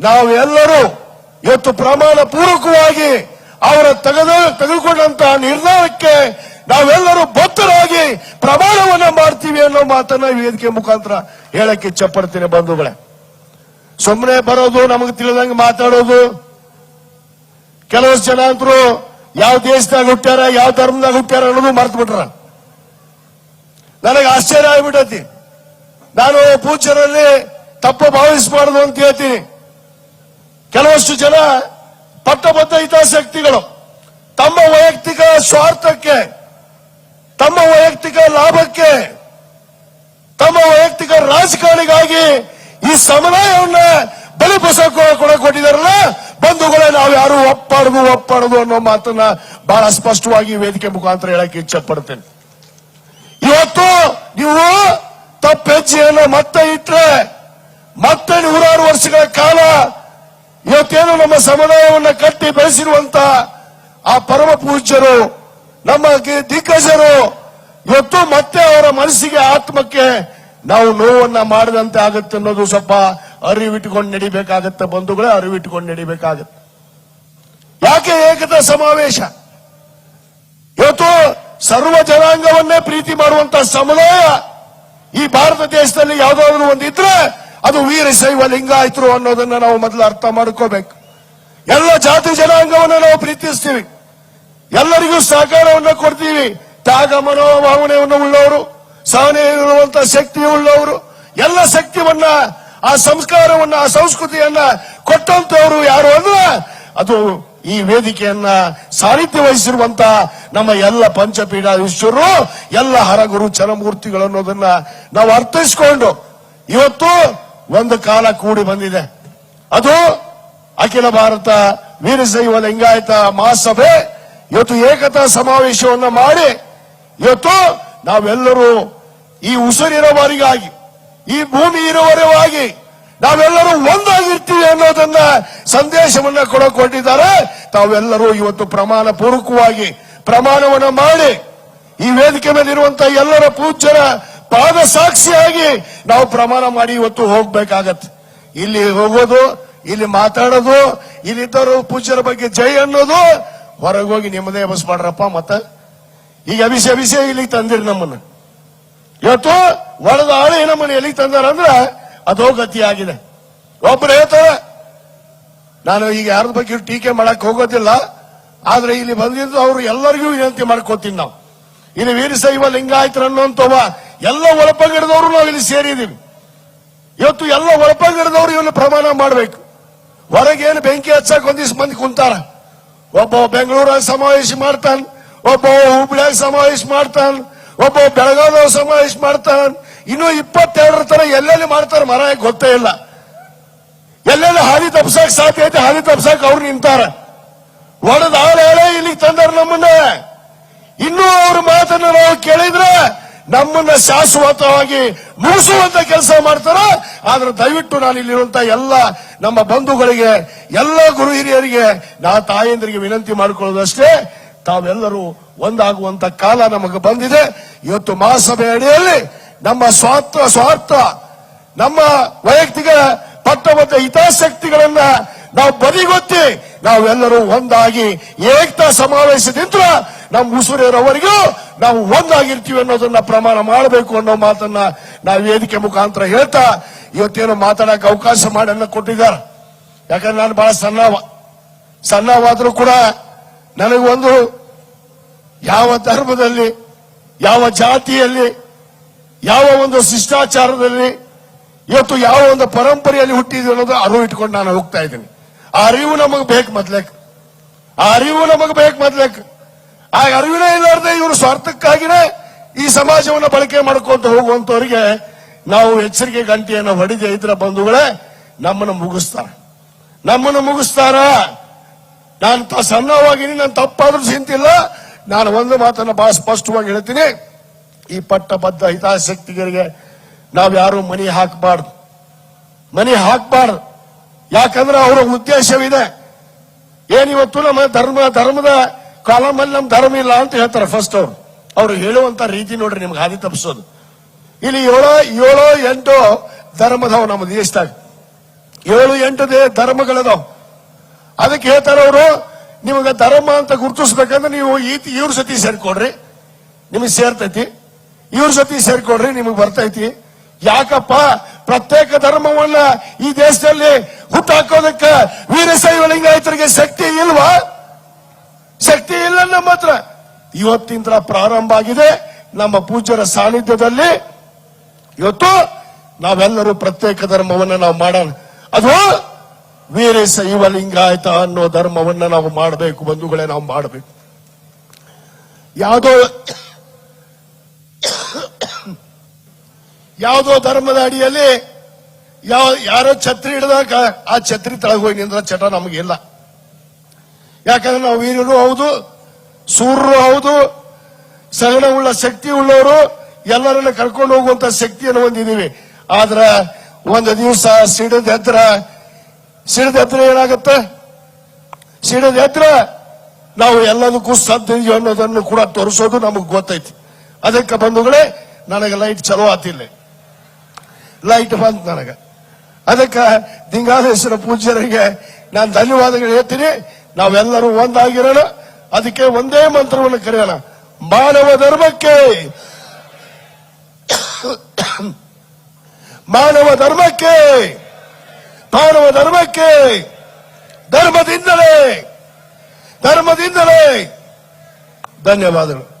ನಾವೆಲ್ಲರೂ ಇವತ್ತು ಪ್ರಮಾಣ ಪೂರ್ವಕವಾಗಿ ಅವರ ತೆಗೆದ, ತೆಗೆದುಕೊಂಡಂತಹ ನಿರ್ಧಾರಕ್ಕೆ ನಾವೆಲ್ಲರೂ ಬದ್ಧರಾಗಿ ಪ್ರಮಾಣವನ್ನ ಮಾಡ್ತೀವಿ ಅನ್ನೋ ಮಾತನ್ನ ವೇದಿಕೆ ಮುಖಾಂತರ ಹೇಳಕ್ಕೆ ಇಚ್ಛಪಡ್ತೀನಿ ಬಂಧುಗಳೇ. ಸುಮ್ಮನೆ ಬರೋದು ನಮಗೆ ತಿಳಿದಂಗೆ ಮಾತಾಡೋದು. ಕೆಲವಷ್ಟು ಜನ ಅಂತರು ಯಾವ ದೇಶದಾಗ ಹುಟ್ಟ್ಯಾರ, ಯಾವ ಧರ್ಮದಾಗ ಹುಟ್ಟ್ಯಾರ ಅನ್ನೋದು ಮರ್ತು ಬಿಟ್ರ ನನಗೆ ಆಶ್ಚರ್ಯ ಆಗ್ಬಿಟ್ಟತಿ. ನಾನು ಪೂಜ್ಯರಲ್ಲಿ ತಪ್ಪು ಭಾವಿಸಬಾರದು ಅಂತ ಹೇಳ್ತೀನಿ. ಕೆಲವಷ್ಟು ಜನ ಪಟ್ಟಬದ್ಧ ಹಿತಾಸಕ್ತಿಗಳು ತಮ್ಮ ವೈಯಕ್ತಿಕ ಸ್ವಾರ್ಥಕ್ಕೆ, ತಮ್ಮ ವೈಯಕ್ತಿಕ ಲಾಭಕ್ಕೆ, ತಮ್ಮ ವೈಯಕ್ತಿಕ ರಾಜಕಾರಣಿಗಾಗಿ ಈ ಸಮುದಾಯವನ್ನ ಬಲಿ ಕೂಡ ಕೊಟ್ಟಿದಾರಲ್ಲ ಬಂಧುಗಳೇ, ನಾವು ಯಾರು ಒಪ್ಪಾಡುದು ಒಪ್ಪಾಡುದು ಅನ್ನೋ ಮಾತನ್ನ ಬಹಳ ಸ್ಪಷ್ಟವಾಗಿ ವೇದಿಕೆ ಮುಖಾಂತರ ಹೇಳಕ್ಕೆ ಇಚ್ಛೆ ಪಡ್ತೇನೆ ಇವತ್ತು ನೀವು ತಪ್ಪೆಜ್ಜೆಯನ್ನು ಮತ್ತೆ ಇಟ್ರೆ ಮತ್ತೆ ನೂರಾರು ವರ್ಷಗಳ ಕಾಲ ಇವತ್ತೇನು ನಮ್ಮ ಸಮುದಾಯವನ್ನ ಕಟ್ಟಿ ಬೆಳೆಸಿರುವಂತ ಆ ಪರಮ ಪೂಜ್ಯರು, ನಮ್ಮ ದಿಗ್ಗಜರು, ಇವತ್ತು ಮತ್ತೆ ಅವರ ಮನಸ್ಸಿಗೆ, ಆತ್ಮಕ್ಕೆ ನಾವು ನೋವನ್ನ ಮಾಡಿದಂತೆ ಆಗುತ್ತೆ ಅನ್ನೋದು ಸ್ವಲ್ಪ ಅರಿವಿಟ್ಟುಕೊಂಡು ನಡಿಬೇಕಾಗತ್ತೆ ಬಂಧುಗಳೇ ಅರಿವಿಟ್ಟುಕೊಂಡು ನಡಿಬೇಕಾಗತ್ತೆ. ಯಾಕೆ ಏಕತಾ ಸಮಾವೇಶ? ಇವತ್ತು ಸರ್ವ ಜನಾಂಗವನ್ನೇ ಪ್ರೀತಿ ಮಾಡುವಂತ ಸಮುದಾಯ ಈ ಭಾರತ ದೇಶದಲ್ಲಿ ಯಾವ್ದಾದ್ರು ಒಂದಿದ್ರೆ ಅದು ವೀರಶೈವ ಲಿಂಗಾಯತರು ಅನ್ನೋದನ್ನ ನಾವು ಮೊದಲು ಅರ್ಥ ಮಾಡ್ಕೋಬೇಕು. ಎಲ್ಲ ಜಾತಿ ಜನಾಂಗವನ್ನು ನಾವು ಪ್ರೀತಿಸ್ತೀವಿ. ಎಲ್ಲರಿಗೂ ಸಹಕಾರವನ್ನು ಕೊಡ್ತೀವಿ. ತ್ಯಾಗ ಮನೋಭಾವನೆಯನ್ನು ಉಳ್ಳವರು, ಸಹನೆ ಇರುವಂತಹ ಶಕ್ತಿ ಉಳ್ಳವರು, ಎಲ್ಲ ಶಕ್ತಿವನ್ನ, ಆ ಸಂಸ್ಕಾರವನ್ನ, ಆ ಸಂಸ್ಕೃತಿಯನ್ನ ಕೊಟ್ಟಂತವರು ಯಾರು ಅಂದ್ರೆ ಅದು ಈ ವೇದಿಕೆಯನ್ನ ಸಾನಿಧ್ಯ ವಹಿಸಿರುವಂತ ನಮ್ಮ ಎಲ್ಲ ಪಂಚಪೀಠಾಧೀಶ್ವರರು, ಎಲ್ಲ ಹರಗುರು ಚರಮೂರ್ತಿಗಳು ಅನ್ನೋದನ್ನ ನಾವು ಅರ್ಥೈಸ್ಕೊಂಡು ಇವತ್ತು ಒಂದು ಕಾಲ ಕೂಡಿ ಬಂದಿದೆ. ಅದು ಅಖಿಲ ಭಾರತ ವೀರಶೈವ ಲಿಂಗಾಯತ ಮಹಾಸಭೆ ಇವತ್ತು ಏಕತಾ ಸಮಾವೇಶವನ್ನು ಮಾಡಿ ಇವತ್ತು ನಾವೆಲ್ಲರೂ ಈ ಉಸಿರಿರೋವರಿಗಾಗಿ ಈ ಭೂಮಿ ಇರುವವರೆಗಾಗಿ ನಾವೆಲ್ಲರೂ ಒಂದಾಗಿರ್ತೀವಿ ಅನ್ನೋದನ್ನ ಸಂದೇಶವನ್ನ ಕೊಡಕೊಂಡಿದ್ದಾರೆ ತಾವೆಲ್ಲರೂ ಇವತ್ತು ಪ್ರಮಾಣ ಪೂರ್ವಕವಾಗಿ ಪ್ರಮಾಣವನ್ನ ಮಾಡಿ ಈ ವೇದಿಕೆ ಮೇಲೆ ಇರುವಂತಹ ಎಲ್ಲರ ಪೂಜ್ಯರ ಪಾದ ಸಾಕ್ಷಿಯಾಗಿ ನಾವು ಪ್ರಮಾಣ ಮಾಡಿ ಇವತ್ತು ಹೋಗ್ಬೇಕಾಗತ್ತೆ. ಇಲ್ಲಿ ಹೋಗೋದು, ಇಲ್ಲಿ ಮಾತಾಡೋದು, ಇಲ್ಲಿದ್ದವರು ಪೂಜ್ಯರ ಬಗ್ಗೆ ಜೈ ಅನ್ನೋದು, ಹೊರಗೆ ಹೋಗಿ ನಿಮ್ಮದೇ ಬಸ್ ಮಾಡ್ರಪ್ಪ ಮತ್ತ. ಈಗ ಅಭಿಷೇ ಅಭಿಷೇ ಇಲ್ಲಿಗೆ ತಂದಿರಿ ನಮ್ಮನ್ನ. ಇವತ್ತು ಒಳದ ಆಳೆ ನಮ್ಮನ್ನ ಎಲ್ಲಿಗೆ ತಂದಾರ ಅಂದ್ರ ಅದೋ ಗತಿ ಆಗಿದೆ ಒಬ್ರು ನಾನು ಈಗ ಯಾರ ಬಗ್ಗೆ ಟೀಕೆ ಮಾಡಕ್ ಹೋಗೋದಿಲ್ಲ, ಆದ್ರೆ ಇಲ್ಲಿ ಬಂದಿದ್ದು ಅವರು ಎಲ್ಲರಿಗೂ ವಿನಂತಿ ಮಾಡ್ಕೋತೀನಿ ನಾವು. ಇಲ್ಲಿ ವೀರಶೈವ ಲಿಂಗಾಯತರು ಅನ್ನುವಂಥವ ಎಲ್ಲ ಒಳಪಂಗಡದವರು ನಾವು ಇಲ್ಲಿ ಸೇರಿದೀವಿ ಇವತ್ತು ಎಲ್ಲ ಒಳಪಂಗಡದವರು ಇವನ್ನ ಪ್ರಮಾಣ ಮಾಡಬೇಕು. ಹೊರಗೇನು ಬೆಂಕಿ ಹಚ್ಚಕ್ ಒಂದಿಷ್ಟು ಮಂದಿ ಕುಂತಾರ. ಒಬ್ಬ ಬೆಂಗಳೂರಲ್ಲಿ ಸಮಾವೇಶ ಮಾಡ್ತಾನ, ಒಬ್ಬ ಹುಬ್ಳಿಯಾಗ ಸಮಾವೇಶ ಮಾಡ್ತಾನ, ಒಬ್ಬ ಬೆಳಗಾವಿ ಸಮಾವೇಶ ಮಾಡ್ತಾನ. ಇನ್ನು ಇಪ್ಪತ್ತೆರಡರ ತರ ಎಲ್ಲೆಲ್ಲಿ ಮಾಡ್ತಾರ ಮರ ಗೊತ್ತೇ ಇಲ್ಲ. ಎಲ್ಲೆಲ್ಲಿ ಹಾದಿ ತಪ್ಸಕ್ ಸಾಧ್ಯ ಐತೆ, ಹಾದಿ ತಪ್ಸಕ್ ಅವ್ರು ನಿಂತಾರ. ಒಡೆದ ಆಳೆ ಇಲ್ಲಿಗೆ ತಂದಾರ ನಮ್ಮನ್ನ. ಇನ್ನೂ ಅವ್ರ ಮಾತನ್ನ ನಾವು ಕೇಳಿದ್ರೆ ನಮ್ಮನ್ನ ಶಾಶ್ವತವಾಗಿ ಮುಗಿಸುವಂತ ಕೆಲಸ ಮಾಡ್ತಾರ. ಆದ್ರೆ ದಯವಿಟ್ಟು ನಾನು ಇಲ್ಲಿರುವಂತ ಎಲ್ಲ ನಮ್ಮ ಬಂಧುಗಳಿಗೆ, ಎಲ್ಲ ಗುರು ಹಿರಿಯರಿಗೆ, ನಾ ತಾಯಂದ್ರಿಗೆ ವಿನಂತಿ ಮಾಡಿಕೊಳ್ಳೋದಷ್ಟೇ, ತಾವೆಲ್ಲರೂ ಒಂದಾಗುವಂತ ಕಾಲ ನಮಗೆ ಬಂದಿದೆ. ಇವತ್ತು ಮಹಾಸಭೆ ಅಡಿಯಲ್ಲಿ ನಮ್ಮ ಸ್ವಾರ್ಥ ಸ್ವಾರ್ಥ, ನಮ್ಮ ವೈಯಕ್ತಿಕ ಪಟ್ಟಬದ್ಧ ಹಿತಾಸಕ್ತಿಗಳನ್ನ ನಾವು ಬದಿಗೊತ್ತಿ ನಾವೆಲ್ಲರೂ ಒಂದಾಗಿ ಏಕತಾ ಸಮಾವೇಶದಿಂದ ನಮ್ಮ ಇರೋವರೆಗೂ ನಾವು ಒಂದಾಗಿರ್ತೀವಿ ಅನ್ನೋದನ್ನ ಪ್ರಮಾಣ ಮಾಡಬೇಕು ಅನ್ನೋ ಮಾತನ್ನ ನಾವು ವೇದಿಕೆ ಮುಖಾಂತರ ಹೇಳ್ತಾ ಇವತ್ತೇನು ಮಾತಾಡಕ್ಕೆ ಅವಕಾಶ ಮಾಡನ್ನ ಕೊಟ್ಟಿದ್ದಾರೆ. ಯಾಕಂದ್ರೆ ನಾನು ಬಹಳ ಸಣ್ಣವ. ಸಣ್ಣವಾದ್ರೂ ಕೂಡ ನನಗೊಂದು ಯಾವ ಧರ್ಮದಲ್ಲಿ, ಯಾವ ಜಾತಿಯಲ್ಲಿ, ಯಾವ ಒಂದು ಶಿಷ್ಟಾಚಾರದಲ್ಲಿ, ಇವತ್ತು ಯಾವ ಒಂದು ಪರಂಪರೆಯಲ್ಲಿ ಹುಟ್ಟಿದ್ವಿ ಅನ್ನೋದು ಅರಿವು ಇಟ್ಕೊಂಡು ನಾನು ಹೋಗ್ತಾ ಇದ್ದೀನಿ. ಆ ಅರಿವು ನಮಗೆ ಬೇಕು ಮೊದ್ಲೇಕ್. ಆ ಅರಿವು ನಮಗೆ ಬೇಕು ಮೊದ್ಲೇಕ್. ಆ ಅರಿವಿನೇ ಇಲ್ಲಾರ್ದೆ ಇವರು ಸ್ವಾರ್ಥಕ್ಕಾಗಿನೇ ಈ ಸಮಾಜವನ್ನು ಬಳಕೆ ಮಾಡ್ಕೊಂತ ಹೋಗುವಂತವರಿಗೆ ನಾವು ಎಚ್ಚರಿಕೆ ಗಂಟೆಯನ್ನು ಹೊಡಿದೆ ಇದ್ರ ಬಂಧುಗಳೇ, ನಮ್ಮನ್ನು ಮುಗಿಸ್ತಾರ. ನಮ್ಮನ್ನು ಮುಗಿಸ್ತಾರ. ನಾನು ಸಣ್ಣವಾಗಿನಿ ನಾನು ತಪ್ಪಾದ್ರೂ ಚಿಂತಿಲ್ಲ. ನಾನು ಒಂದು ಮಾತನ್ನ ಬಹಳ ಸ್ಪಷ್ಟವಾಗಿ ಹೇಳ್ತೀನಿ. ಈ ಪಟ್ಟಬದ್ಧ ಹಿತಾಸಕ್ತಿಗರಿಗೆ ನಾವು ಯಾರು ಮನಿ ಹಾಕಬಾರ್ದು. ಮನಿ ಹಾಕಬಾರ್ದು. ಯಾಕಂದ್ರೆ ಅವರ ಉದ್ದೇಶವಿದೆ. ಏನಿವತ್ತು ನಮ್ಮ ಧರ್ಮ, ಧರ್ಮದ ಕಾಲಮಲ್ಲಿ ನಮ್ ಧರ್ಮ ಇಲ್ಲ ಅಂತ ಹೇಳ್ತಾರೆ ಫಸ್ಟ್ ಅವ್ರು ಅವ್ರು ಹೇಳುವಂತ ರೀತಿ ನೋಡ್ರಿ ನಿಮ್ಗೆ ಹಾದಿ ತಪ್ಪಿಸೋದು. ಇಲ್ಲಿ ಏಳೋ ಏಳೋ, ಎಂಟು ಧರ್ಮದವ ನಮ್ಮ ದೇಶದಾಗ. ಏಳು, ಎಂಟು ದೇ ಧರ್ಮಗಳದಾವ. ಅದಕ್ಕೆ ಹೇಳ್ತಾರೆ ಅವರು, ನಿಮಗೆ ಧರ್ಮ ಅಂತ ಗುರುತಿಸ್ಬೇಕಂದ್ರೆ ನೀವು ಈ ಇವ್ರ ಸತಿ ಸೇರ್ಕೊಡ್ರಿ. ನಿಮಗೆ ಸೇರ್ತೈತಿ. ಇವ್ರ ಸತಿ ಸೇರ್ಕೊಡ್ರಿ, ನಿಮಗೆ ಬರ್ತೈತಿ. ಯಾಕಪ್ಪ? ಪ್ರತ್ಯೇಕ ಧರ್ಮವನ್ನ ಈ ದೇಶದಲ್ಲಿ ಹುಟ್ಟಾಕೋದಕ್ಕೆ ವೀರಶೈವ ಲಿಂಗಾಯತರಿಗೆ ಶಕ್ತಿ ಇಲ್ವಾ? ಶಕ್ತಿ ಇಲ್ಲ ನಮ್ಮ ಹತ್ರ. ಇವತ್ತಿಂದ ಪ್ರಾರಂಭ ಆಗಿದೆ. ನಮ್ಮ ಪೂಜ್ಯರ ಸಾನ್ನಿಧ್ಯದಲ್ಲಿ ಇವತ್ತು ನಾವೆಲ್ಲರೂ ಪ್ರತ್ಯೇಕ ಧರ್ಮವನ್ನ ನಾವು ಮಾಡೋಣ. ಅದು ವೀರಶೈವ ಲಿಂಗಾಯತ ಅನ್ನೋ ಧರ್ಮವನ್ನ ನಾವು ಮಾಡಬೇಕು, ಬಂಧುಗಳೇ ನಾವು ಮಾಡಬೇಕು. ಯಾವುದೋ ಯಾವುದೋ ಧರ್ಮದ ಅಡಿಯಲ್ಲಿ ಯಾವ ಯಾರೋ ಛತ್ರಿ ಹಿಡಿದಾಗ ಆ ಛತ್ರಿ ತಳಗೋಗಿ ನಿಂದ್ರ ಚಟ ನಮಗಿಲ್ಲ. ಯಾಕಂದ್ರೆ ನಾವು ವೀರರು ಹೌದು, ಸೂರ್ಯರು ಹೌದು ಸಹನವುಳ್ಳ ಶಕ್ತಿ ಉಳ್ಳವರು ಎಲ್ಲರನ್ನ ಕರ್ಕೊಂಡು ಹೋಗುವಂತ ಶಕ್ತಿಯನ್ನು ಹೊಂದಿದ್ದೀವಿ. ಆದ್ರ ಒಂದು ದಿವಸ ಸಿಡಿದ ಹತ್ರ ಸಿಡಿದ ಹತ್ರ ಏನಾಗುತ್ತೆ? ಸಿಡಿದ ಹತ್ರ ನಾವು ಎಲ್ಲದಕ್ಕೂ ಸದ್ದಿದ್ವಿ ಅನ್ನೋದನ್ನು ಕೂಡ ತೋರಿಸೋದು ನಮಗೆ ಗೊತ್ತೈತಿ. ಅದಕ್ಕೆ ಬಂಧುಗಳೇ, ನನಗೆ ಲೈಟ್ ಚಲೋ ಆತಿಲ್ಲ. ಲೈಟ್ ಬಂತು ನನಗೆ. ಅದಕ್ಕೆ ದಿಂಗಾಲೇಶ್ವರ ಪೂಜ್ಯರಿಗೆ ನಾನು ಧನ್ಯವಾದಗಳು ಹೇಳ್ತೀನಿ. ನಾವೆಲ್ಲರೂ ಒಂದಾಗಿರೋಣ. ಅದಕ್ಕೆ ಒಂದೇ ಮಂತ್ರವನ್ನು ಕರೆಯೋಣ. ಮಾನವ ಧರ್ಮಕ್ಕೆ ಮಾನವ ಧರ್ಮಕ್ಕೆ ಮಾನವ ಧರ್ಮಕ್ಕೆ, ಧರ್ಮದಿಂದಲೇ ಧರ್ಮದಿಂದಲೇ ಧನ್ಯವಾದಗಳು.